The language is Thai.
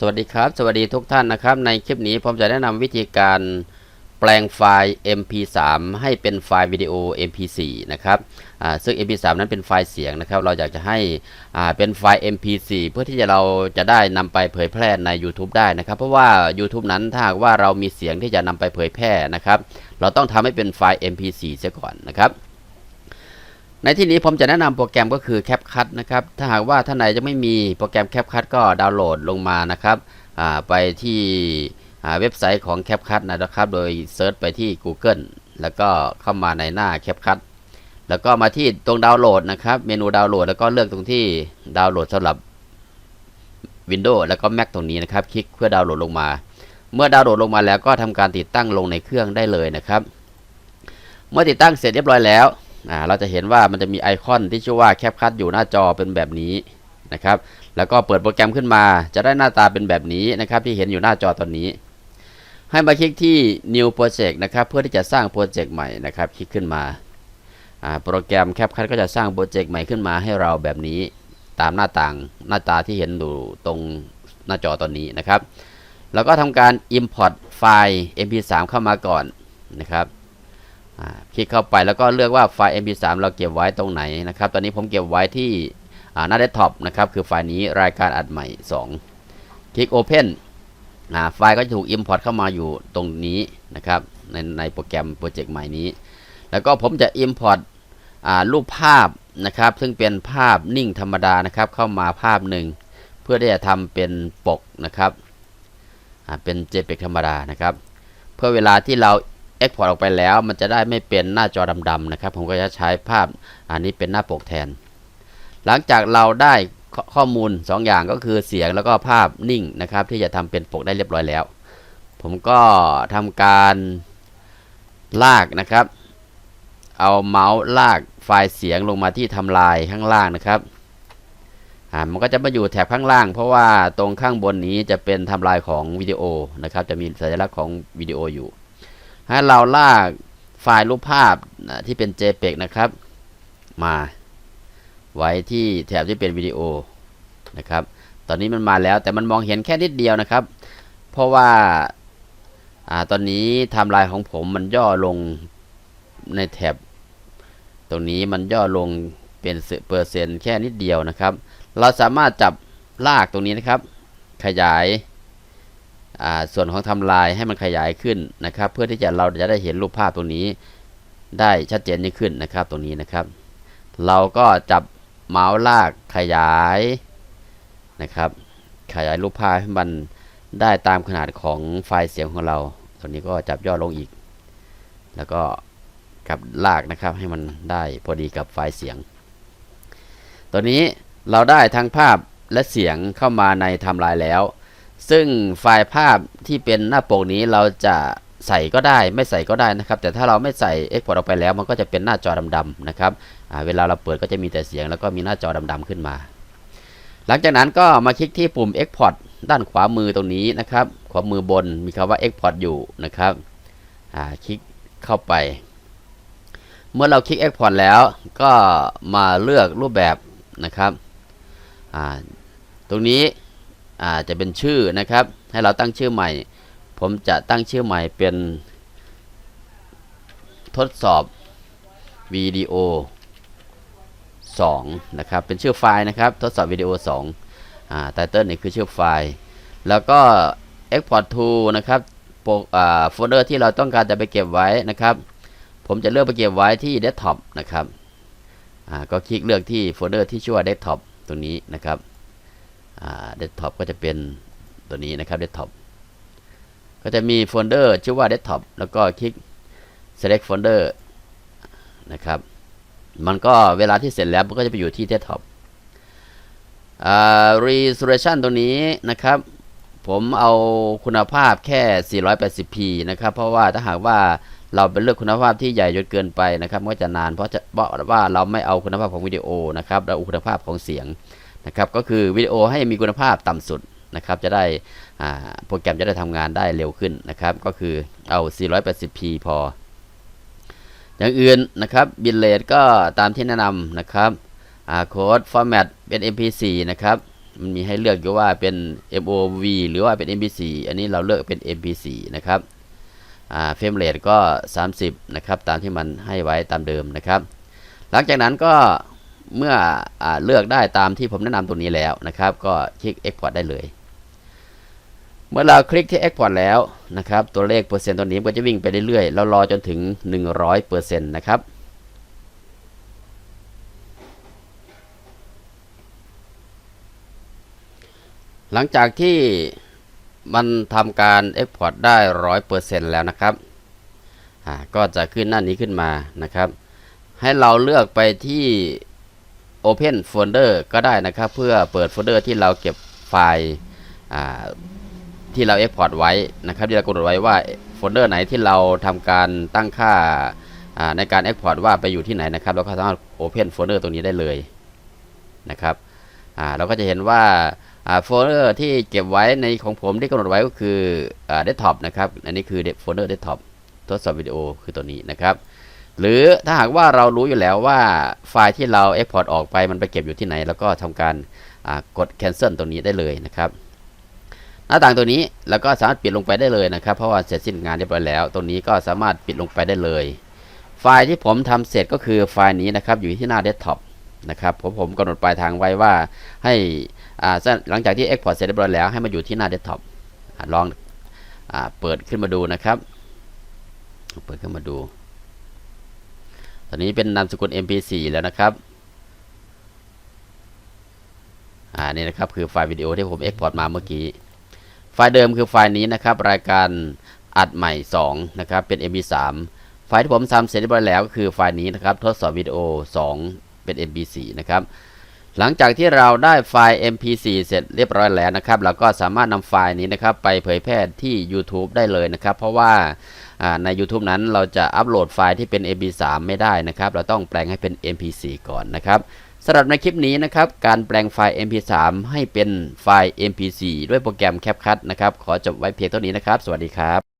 สวัสดีครับ สวัสดีทุกท่านนะครับ ในคลิปนี้ผมจะแนะนำวิธีการแปลงไฟล์ MP3 ให้เป็นไฟล์วิดีโอ MP4 นะครับซึ่ง MP3 นั้นเป็นไฟล์เสียงนะครับ เราอยากจะให้เป็นไฟล์ MP4 เพื่อที่จะเราจะได้นำไปเผยแพร่ใน YouTube ได้นะครับ เพราะว่า YouTube นั้นถ้าหากว่าเรามีเสียงที่จะนำไปเผยแพร่นะครับ เราต้องทำให้เป็นไฟล์ MP4 เสียก่อนนะครับ ในที่นี้ผมจะแนะนำโปรแกรมก็คือ CapCut นะครับ ถ้าหากว่าท่านไหนจะไม่มีโปรแกรม CapCut ก็ดาวน์โหลดลงมานะครับไปที่เว็บไซต์ของ CapCut นะครับ โดยเซิร์ชไปที่ Google แล้วก็เข้ามาในหน้า CapCut แล้วก็มาที่ตรงดาวน์โหลดนะครับ เมนูดาวน์โหลดแล้วก็เลือกตรงที่ดาวน์โหลดสำหรับ Windows แล้วก็ Mac ตรงนี้นะครับ คลิกเพื่อดาวน์โหลดลงมา เมื่อดาวน์โหลดลงมาแล้วก็ทำการติดตั้งลงในเครื่องได้เลยนะครับ เมื่อติดตั้งเสร็จเรียบร้อยแล้ว อ่าเราจะเห็นว่ามันจะมีไอคอนที่ชื่อว่าแคปคัทอยู่หน้าจอเป็นแบบนี้นะครับ แล้วก็เปิดโปรแกรมขึ้นมา จะได้หน้าตาเป็นแบบนี้นะครับ ที่เห็นอยู่หน้าจอตอนนี้ ให้มาคลิกที่ new project นะครับ เพื่อที่จะสร้างโปรเจกต์ใหม่นะครับ คลิกขึ้นมาอ่าโปรแกรมแคปคัทก็จะสร้างโปรเจกต์ใหม่ขึ้นมาให้เราแบบนี้ตามหน้าต่างหน้าตาที่เห็นอยู่ตรงหน้าจอตอนนี้นะครับ แล้วก็ทำการ import ไฟล์ mp3 เข้ามาก่อนนะครับ คลิกเข้าไปแล้วก็เลือกว่าไฟล์ mp3 เราเก็บไว้ตรงไหนนะครับ ตอนนี้ผมเก็บไว้ที่หน้าเดสก์ท็อปนะครับ คือไฟล์นี้รายการอัดใหม่ 2 คลิก Open ไฟล์ก็จะถูก Import เข้ามาอยู่ตรงนี้นะครับ ในในโปรแกรมโปรเจกต์ใหม่นี้ แล้วก็ผมจะ Import รูปภาพนะครับ ซึ่งเป็นภาพนิ่งธรรมดานะครับ เข้ามาภาพหนึ่ง เพื่อที่จะทำเป็นปกนะครับเป็น JPEG ธรรมดานะครับ เพื่อเวลาที่เรา Export ออกไปแล้ว มันจะได้ไม่เป็นหน้าจอดำๆนะครับ ผมก็จะใช้ภาพอันนี้เป็นหน้าปกแทน หลังจากเราได้ข้อมูล 2 อย่างก็คือเสียงแล้วก็ภาพนิ่งนะครับ ที่จะทำเป็นปกได้เรียบร้อยแล้ว ผมก็ทำการลากนะครับ เอาเมาส์ลากไฟล์เสียงลงมาที่ทำลายข้างล่างนะครับอ่ามันก็จะมาอยู่แถบข้างล่าง เพราะว่าตรงข้างบนนี้จะเป็นทำลายของวิดีโอนะครับ จะมีสัญลักษณ์ของวิดีโออยู่ ให้เราลากไฟล์รูปภาพนะที่เป็น JPEG นะครับ มาไว้ที่แถบที่เป็นวิดีโอนะครับ ตอนนี้มันมาแล้วแต่มันมองเห็นแค่นิดเดียวนะครับ เพราะว่าอ่าตอนนี้ไทม์ไลน์ของผมมันย่อลงในแถบ ตรงนี้มันย่อลงเป็นเปอร์เซ็นต์แค่นิดเดียวนะครับ เราสามารถจับลากตรงนี้นะครับ ขยาย ส่วนของทำลายให้มันขยายขึ้นนะครับ เพื่อที่จะเราจะได้เห็นรูปภาพตรงนี้ ได้ชัดเจนยิ่งขึ้นนะครับตรงนี้นะครับ เราก็จับเมาส์ลากขยายนะครับ ขยายรูปภาพให้มันได้ตามขนาดของไฟล์เสียงของเราตรงนี้ก็จับย่อลงอีก แล้วก็กับลากนะครับให้มันได้พอดีกับไฟล์เสียง ตัวนี้เราได้ทั้งภาพและเสียงเข้ามาในทม์ไลน์แล้ว ซึ่งไฟล์ภาพที่เป็นหน้าปกนี้เราจะใส่ก็ได้ไม่ใส่ก็ได้นะครับ แต่ถ้าเราไม่ใส่ Export ออกไปแล้ว มันก็จะเป็นหน้าจอดำๆนะครับเวลาเราเปิดก็จะมีแต่เสียงแล้วก็มีหน้าจอดำๆขึ้นมา หลังจากนั้นก็มาคลิกที่ปุ่ม Export ด้านขวามือตรงนี้นะครับ ขวามือบนมีคำว่า Export อยู่นะครับคลิกเข้าไป เมื่อเราคลิก Export แล้วก็มาเลือกรูปแบบนะครับตรงนี้ อ่าจะเป็นชื่อนะครับ ให้เราตั้งชื่อใหม่ ผมจะตั้งชื่อใหม่เป็น ทดสอบวิดีโอ2นะครับ เป็นชื่อไฟล์นะครับ ทดสอบวิดีโอ2อ่าไตเติลนี่คือชื่อไฟล์ แล้วก็ export to นะครับโปรอ่าโฟลเดอร์ที่เราต้องการจะไปเก็บไว้นะครับ ผมจะเลือกไปเก็บไว้ที่ desktop นะครับอ่าก็คลิกเลือกที่โฟลเดอร์ที่ชื่อว่า desktop ตรงนี้นะครับ เดสก์ท็อปก็จะเป็นตัวนี้นะครับเดสก์ท็อปก็จะมีโฟลเดอร์ชื่อว่าเดสก์ท็อปแล้วก็คลิก select folder นะครับมันก็เวลาที่เสร็จแล้วมันก็จะไปอยู่ที่เดสก์ท็อป resolution ตัวนี้นะครับผมเอาคุณภาพแค่ 480p นะครับ เพราะว่าถ้าหากว่าเราเป็นเลือกคุณภาพที่ใหญ่จนเกินไปนะครับก็จะนานเพราะจะเพราะว่าเราไม่เอาคุณภาพของวิดีโอนะครับเราเอาคุณภาพของเสียง นะครับก็คือวิดีโอให้มีคุณภาพต่ำสุดนะครับจะได้โปรแกรมจะได้ทำงานได้เร็วขึ้นนะครับ ก็คือเอา 480p พอ อย่างอื่นนะครับบิตเรทก็ตามที่แนะนำนะครับโค้ดฟอร์แมตเป็น mp4 นะครับมันมีให้เลือกอยู่ว่าเป็น MOV หรือว่าเป็น MP4 อันนี้เราเลือกเป็น MP4 นะครับเฟรมเรทก็ 30 นะครับ ตามที่มันให้ไว้ตามเดิมนะครับ หลังจากนั้นก็ เมื่ออเลือกได้ตามที่ผมแนะนำตรงนี้แล้วนะครับ ก็คลิก Export ได้เลย เมื่อเราคลิกที่ Export แล้วนะครับ ตัวเลขเปอร์เซ็นต์ตัวนี้ก็จะวิ่งไปเรื่อยๆ แล้วรอจนถึง 100%นะครับหลังจากที่มันทำการ Export ได้ 100%แล้วนะครับ ก็จะขึ้นหน้านี้ขึ้นมานะครับ ให้เราเลือกไปที่ Open Folder ก็ได้นะครับ เพื่อเปิดโฟลเดอร์ที่เราเก็บไฟล์ที่เรา Export ไว้นะครับที่เรากำหนดไว้ว่าโฟลเดอร์ไหนที่เราทำการตั้งค่าในการ Export ว่าไปอยู่ที่ไหนนะครับ เราก็สามารถ Open Folder ตรงนี้ได้เลยนะครับเราก็จะเห็นว่าโฟลเดอร์ที่เก็บไว้ในของผมที่กำหนดไว้ก็คืออ่า Desktop นะครับ อันนี้คือโฟลเดอร์ Desktop ทดสอบวิดีโอคือตัวนี้นะครับ หรือถ้าหากว่าเรารู้อยู่แล้วว่าไฟล์ที่เรา Export ออกไปมันไปเก็บอยู่ที่ไหน แล้วก็ทำการกด cancel ตัวนี้ได้เลยนะครับ หน้าต่างตัวนี้เราก็สามารถปิดลงไปได้เลยนะครับ เพราะว่าเสร็จสิ้นงานเรียบร้อยแล้ว ตัวนี้ก็สามารถปิดลงไปได้เลย ไฟล์ที่ผมทำเสร็จก็คือไฟล์นี้นะครับอยู่ที่หน้า desktop นะครับผมผมกำหนดปลายทางไว้ว่าให้หลังจากที่ export เสร็จเรียบร้อยแล้วให้มาอยู่ที่หน้า desktop อ่าลองอเปิดขึ้นมาดูนะครับ เปิดขึ้นมาดู อนนี้เป็นนามสกุล mp4 แล้วนะครับ อ่า นี่นะครับคือไฟล์วิดีโอที่ผม export มาเมื่อกี้ ไฟล์เดิมคือไฟล์นี้นะครับ รายการอัดใหม่ 2 นะครับ เป็น mp3 ไฟล์ที่ผมทำเสร็จเรียบร้อยแล้วก็คือไฟล์นี้นะครับ ทดสอบวิดีโอ 2 เป็น mp4 นะครับ หลังจากที่เราได้ไฟล์ mp4 เสร็จเรียบร้อยแล้วนะครับ เราก็สามารถนำไฟล์นี้นะครับ ไปเผยแพร่ที่ YouTube ได้เลยนะครับ เพราะว่า ใน YouTube นั้นเราจะอัปโหลดไฟล์ที่เป็น mp3 ไม่ได้นะครับ เราต้องแปลงให้เป็น mp4 ก่อนนะครับสำหรับในคลิปนี้นะครับ การแปลงไฟล์ mp3 ให้เป็นไฟล์ mp4 ด้วยโปรแกรม CapCut นะครับ ขอจบไว้เพียงเท่านี้นะครับ สวัสดีครับ